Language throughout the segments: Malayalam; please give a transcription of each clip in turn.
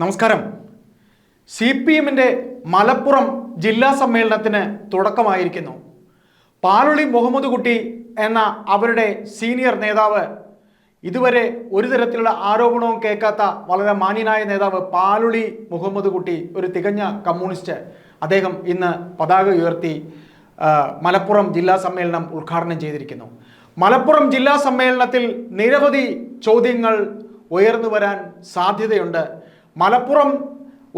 നമസ്കാരം. സി പി എമ്മിന്റെ മലപ്പുറം ജില്ലാ സമ്മേളനത്തിന് തുടക്കമായിരിക്കുന്നു. പാലുളി മുഹമ്മദ് കുട്ടി എന്ന അവരുടെ സീനിയർ നേതാവ് ഇതുവരെ ഒരു തരത്തിലുള്ള ആരോപണവും കേൾക്കാത്ത വളരെ മാന്യനായ നേതാവ് പാലുളി മുഹമ്മദ് കുട്ടി ഒരു തികഞ്ഞ കമ്മ്യൂണിസ്റ്റ്. അദ്ദേഹം ഇന്ന് പതാക ഉയർത്തി മലപ്പുറം ജില്ലാ സമ്മേളനം ഉദ്ഘാടനം ചെയ്തിരിക്കുന്നു. മലപ്പുറം ജില്ലാ സമ്മേളനത്തിൽ നിരവധി ചോദ്യങ്ങൾ ഉയർന്നു വരാൻ സാധ്യതയുണ്ട്. മലപ്പുറം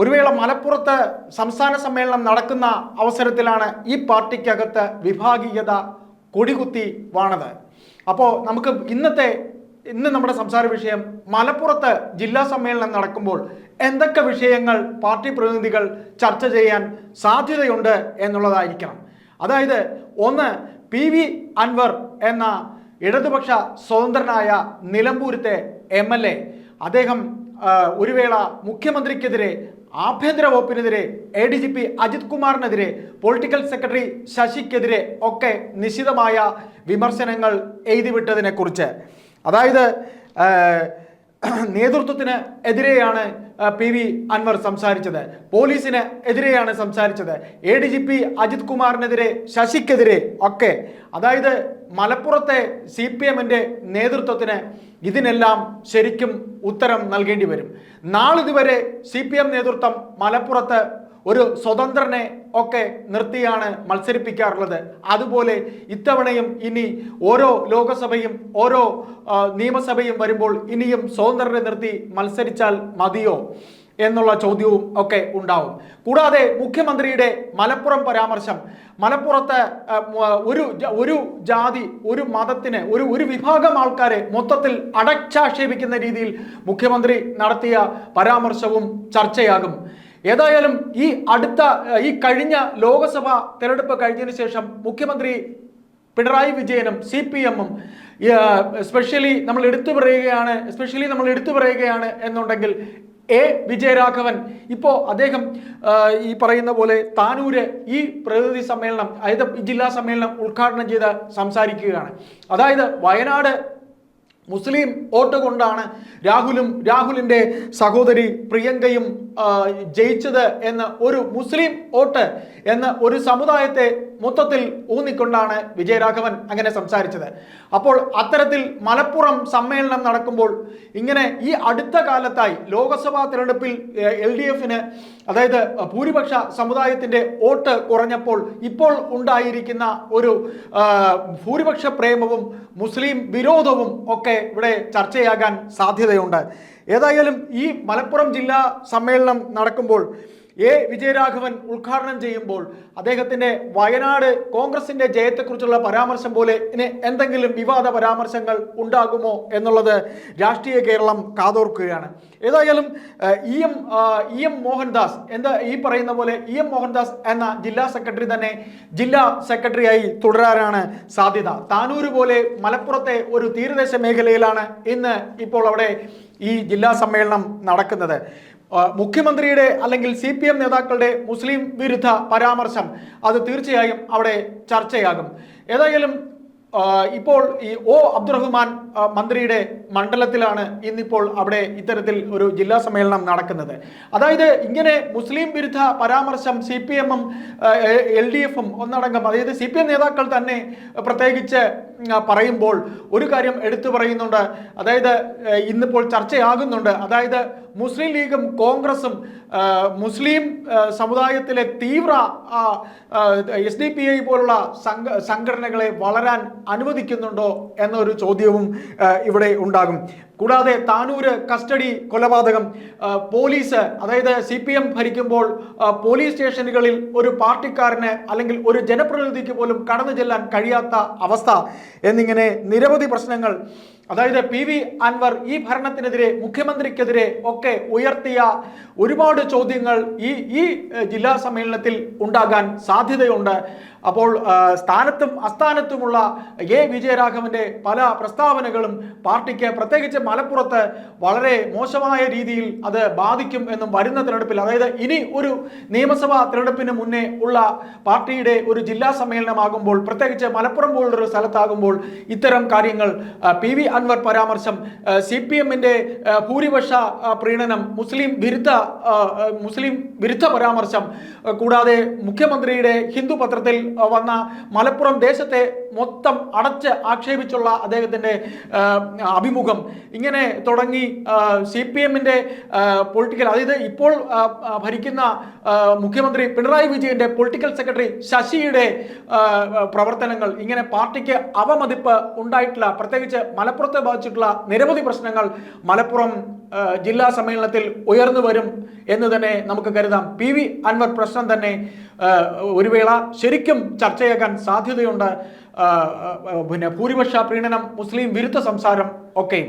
ഒരു വേള മലപ്പുറത്ത് സംസ്ഥാന സമ്മേളനം നടക്കുന്ന അവസരത്തിലാണ് ഈ പാർട്ടിക്കകത്ത് വിഭാഗീയത കൊടികുത്തി വാണത്. അപ്പോൾ നമുക്ക് ഇന്നത്തെ ഇന്ന് നമ്മുടെ സംസാര വിഷയം മലപ്പുറത്ത് ജില്ലാ സമ്മേളനം നടക്കുമ്പോൾ എന്തൊക്കെ വിഷയങ്ങൾ പാർട്ടി പ്രതിനിധികൾ ചർച്ച ചെയ്യാൻ സാധ്യതയുണ്ട് എന്നുള്ളതായിരിക്കണം. അതായത് ഒന്ന് പി വി അൻവർ എന്ന ഇടതുപക്ഷ സ്വതന്ത്രനായ നിലമ്പൂരത്തെ എം എൽ എ. അദ്ദേഹം ഒരു വേള മുഖ്യമന്ത്രിക്കെതിരെ ആഭ്യന്തര വകുപ്പിനെതിരെ A D G P Ajith കുമാറിനെതിരെ political secretary ശശിക്കെതിരെ ഒക്കെ നിശിതമായ വിമർശനങ്ങൾ എഴുതിവിട്ടതിനെക്കുറിച്ച്. അതായത് നേതൃത്വത്തിന് എതിരെയാണ് പി വി അൻവർ സംസാരിച്ചത്. പോലീസിന് എതിരെയാണ് സംസാരിച്ചത്. A D G P Ajith കുമാറിനെതിരെ ശശിക്കെതിരെ ഒക്കെ. അതായത് മലപ്പുറത്തെ സി പി എമ്മിന്റെ നേതൃത്വത്തിന് ഇതിനെല്ലാം ശരിക്കും ഉത്തരം നൽകേണ്ടി വരും. നാളിതുവരെ സി പി എം നേതൃത്വം മലപ്പുറത്ത് ഒരു സ്വതന്ത്രനെ ഒക്കെ നിർത്തിയാണ് മത്സരിപ്പിക്കാറുള്ളത്. അതുപോലെ ഇത്തവണയും ഇനി ഓരോ ലോകസഭയും ഓരോ നിയമസഭയും വരുമ്പോൾ ഇനിയും സ്വതന്ത്രനെ നിർത്തി മത്സരിച്ചാൽ മതിയോ എന്നുള്ള ചോദ്യവും ഒക്കെ ഉണ്ടാവും. കൂടാതെ മുഖ്യമന്ത്രിയുടെ മലപ്പുറം പരാമർശം മലപ്പുറത്തെ ഒരു ഒരു ജാതി ഒരു മതത്തിന് ഒരു ഒരു വിഭാഗം ആൾക്കാരെ മൊത്തത്തിൽ അടച്ചാക്ഷേപിക്കുന്ന രീതിയിൽ മുഖ്യമന്ത്രി നടത്തിയ പരാമർശവും ചർച്ചയാകും. ഏതായാലും ഈ അടുത്ത ഈ കഴിഞ്ഞ ലോകസഭ തെരഞ്ഞെടുപ്പ് കഴിഞ്ഞതിന് ശേഷം മുഖ്യമന്ത്രി പിണറായി വിജയനും സി പി എമ്മും സ്പെഷ്യലി നമ്മൾ എടുത്തു പറയുകയാണ് സ്പെഷ്യലി നമ്മൾ എടുത്തു പറയുകയാണ് എന്നുണ്ടെങ്കിൽ എ വിജയരാഘവൻ ഇപ്പോൾ അദ്ദേഹം ഈ പറയുന്ന പോലെ താനൂര് ഈ പ്രതിനിധി സമ്മേളനം അതായത് ജില്ലാ സമ്മേളനം ഉദ്ഘാടനം ചെയ്ത് സംസാരിക്കുകയാണ്. അതായത് വയനാട് മുസ്ലിം വോട്ട് കൊണ്ടാണ് രാഹുലും രാഹുലിന്റെ സഹോദരി പ്രിയങ്കയും ജയിച്ചത് എന്ന് ഒരു മുസ്ലിം വോട്ട് എന്ന ഒരു സമുദായത്തെ മൊത്തത്തിൽ ഊന്നിക്കൊണ്ടാണ് വിജയരാഘവൻ അങ്ങനെ സംസാരിച്ചത്. അപ്പോൾ അത്തരത്തിൽ മലപ്പുറം സമ്മേളനം നടക്കുമ്പോൾ ഇങ്ങനെ ഈ അടുത്ത കാലത്തായി ലോക്സഭാ തെരഞ്ഞെടുപ്പിൽ എൽ ഡി എഫിന് അതായത് ഭൂരിപക്ഷ സമുദായത്തിന്റെ വോട്ട് കുറഞ്ഞപ്പോൾ ഇപ്പോൾ ഉണ്ടായിരിക്കുന്ന ഒരു ഭൂരിപക്ഷ പ്രേമവും മുസ്ലിം വിരോധവും ഒക്കെ ഇവിടെ ചർച്ചയാകാൻ സാധ്യതയുണ്ട്. ഏതായാലും ഈ മലപ്പുറം ജില്ലാ സമ്മേളനം നടക്കുമ്പോൾ എ വിജയരാഘവൻ ഉദ്ഘാടനം ചെയ്യുമ്പോൾ അദ്ദേഹത്തിന്റെ വയനാട് കോൺഗ്രസിന്റെ ജയത്തെക്കുറിച്ചുള്ള പരാമർശം പോലെ ഇനി എന്തെങ്കിലും വിവാദ പരാമർശങ്ങൾ ഉണ്ടാകുമോ എന്നുള്ളത് രാഷ്ട്രീയ കേരളം കാതോർക്കുകയാണ്. ഏതായാലും E M E M Mohandas എന്താ ഈ പറയുന്ന പോലെ ഇ എം മോഹൻദാസ് എന്ന ജില്ലാ സെക്രട്ടറി തന്നെ ജില്ലാ സെക്രട്ടറിയായി തുടരാനാണ് സാധ്യത. താനൂര് പോലെ മലപ്പുറത്തെ ഒരു തീരദേശ മേഖലയിലാണ് ഇന്ന് ഇപ്പോൾ അവിടെ ഈ ജില്ലാ സമ്മേളനം നടക്കുന്നത്. മുഖ്യമന്ത്രിയുടെ അല്ലെങ്കിൽ സി പി എം നേതാക്കളുടെ മുസ്ലിം വിരുദ്ധ പരാമർശം അത് തീർച്ചയായും അവിടെ ചർച്ചയാകും. ഏതായാലും ഇപ്പോൾ ഈ ഒ അബ്ദുറഹ്മാൻ മന്ത്രിയുടെ മണ്ഡലത്തിലാണ് ഇന്നിപ്പോൾ അവിടെ ഇത്തരത്തിൽ ഒരു ജില്ലാ സമ്മേളനം നടക്കുന്നത്. അതായത് ഇങ്ങനെ മുസ്ലിം വിരുദ്ധ പരാമർശം സി പി എമ്മും എൽ ഡി എഫും ഒന്നടങ്കം അതായത് സി പി എം നേതാക്കൾ തന്നെ പ്രത്യേകിച്ച് പറയുമ്പോൾ ഒരു കാര്യം എടുത്തു പറയുന്നുണ്ട്. അതായത് ഇന്നിപ്പോൾ ചർച്ചയാകുന്നുണ്ട്. അതായത് മുസ്ലിം ലീഗും കോൺഗ്രസും മുസ്ലിം സമുദായത്തിലെ തീവ്ര എസ് ഡി പി ഐ പോലുള്ള സംഘ സംഘടനകളെ വളരാൻ അനുവദിക്കുന്നുണ്ടോ എന്നൊരു ചോദ്യവും ഇവിടെ ഇവിടെ ഉണ്ടാകും കൂടാതെ താനൂര് കസ്റ്റഡി കൊലപാതകം പോലീസ് അതായത് സി പി എം ഭരിക്കുമ്പോൾ പോലീസ് സ്റ്റേഷനുകളിൽ ഒരു പാർട്ടിക്കാരന് അല്ലെങ്കിൽ ഒരു ജനപ്രതിനിധിക്ക് പോലും കടന്നു ചെല്ലാൻ കഴിയാത്ത അവസ്ഥ എന്നിങ്ങനെ നിരവധി പ്രശ്നങ്ങൾ. അതായത് പി വി അൻവർ ഈ ഭരണത്തിനെതിരെ മുഖ്യമന്ത്രിക്കെതിരെ ഒക്കെ ഉയർത്തിയ ഒരുപാട് ചോദ്യങ്ങൾ ഈ ഈ ജില്ലാ സമ്മേളനത്തിൽ ഉണ്ടാകാൻ സാധ്യതയുണ്ട്. അപ്പോൾ സ്ഥാനത്തും അസ്ഥാനത്തുമുള്ള എ വിജയരാഘവന്റെ പല പ്രസ്താവനകളും പാർട്ടിക്ക് പ്രത്യേകിച്ച് മലപ്പുറത്ത് വളരെ മോശമായ രീതിയിൽ അത് ബാധിക്കും എന്നും വരുന്ന തിരഞ്ഞെടുപ്പിൽ അതായത് ഇനി ഒരു നിയമസഭാ തിരഞ്ഞെടുപ്പിന് മുന്നേ ഉള്ള പാർട്ടിയുടെ ഒരു ജില്ലാ സമ്മേളനമാകുമ്പോൾ പ്രത്യേകിച്ച് മലപ്പുറം പോലുള്ളൊരു സ്ഥലത്താകുമ്പോൾ ഇത്തരം കാര്യങ്ങൾ പി വി അൻവർ പരാമർശം സി പി എമ്മിന്റെ ഭൂരിപക്ഷ പ്രീണനം മുസ്ലിം വിരുദ്ധ മുസ്ലിം വിരുദ്ധ പരാമർശം കൂടാതെ മുഖ്യമന്ത്രിയുടെ ഹിന്ദു പത്രത്തിൽ വന്ന മലപ്പുറം ദേശത്തെ മൊത്തം അടച്ച് ആക്ഷേപിച്ചുള്ള അദ്ദേഹത്തിന്റെ അഭിമുഖം. ഇങ്ങനെ തുടങ്ങി സി പി എമ്മിന്റെ പൊളിറ്റിക്കൽ അതായത് ഇപ്പോൾ ഭരിക്കുന്ന മുഖ്യമന്ത്രി പിണറായി വിജയന്റെ പൊളിറ്റിക്കൽ സെക്രട്ടറി ശശിയുടെ പ്രവർത്തനങ്ങൾ ഇങ്ങനെ പാർട്ടിക്ക് അവമതിപ്പ് ഉണ്ടായിട്ടില്ല. പ്രത്യേകിച്ച് മലപ്പുറത്തെ ബാധിച്ചിട്ടുള്ള നിരവധി പ്രശ്നങ്ങൾ മലപ്പുറം ജില്ലാ സമ്മേളനത്തിൽ ഉയർന്നു വരും എന്ന് തന്നെ നമുക്ക് കരുതാം. പി വി അൻവർ പ്രശ്നം തന്നെ ഒരു വേള ശരിക്കും ചർച്ചയാക്കാൻ സാധ്യതയുണ്ട്. പിന്നെ ഭൂരിപക്ഷ പ്രീണനം മുസ്ലിം വിരുദ്ധ സംസാരം ഒക്കെ.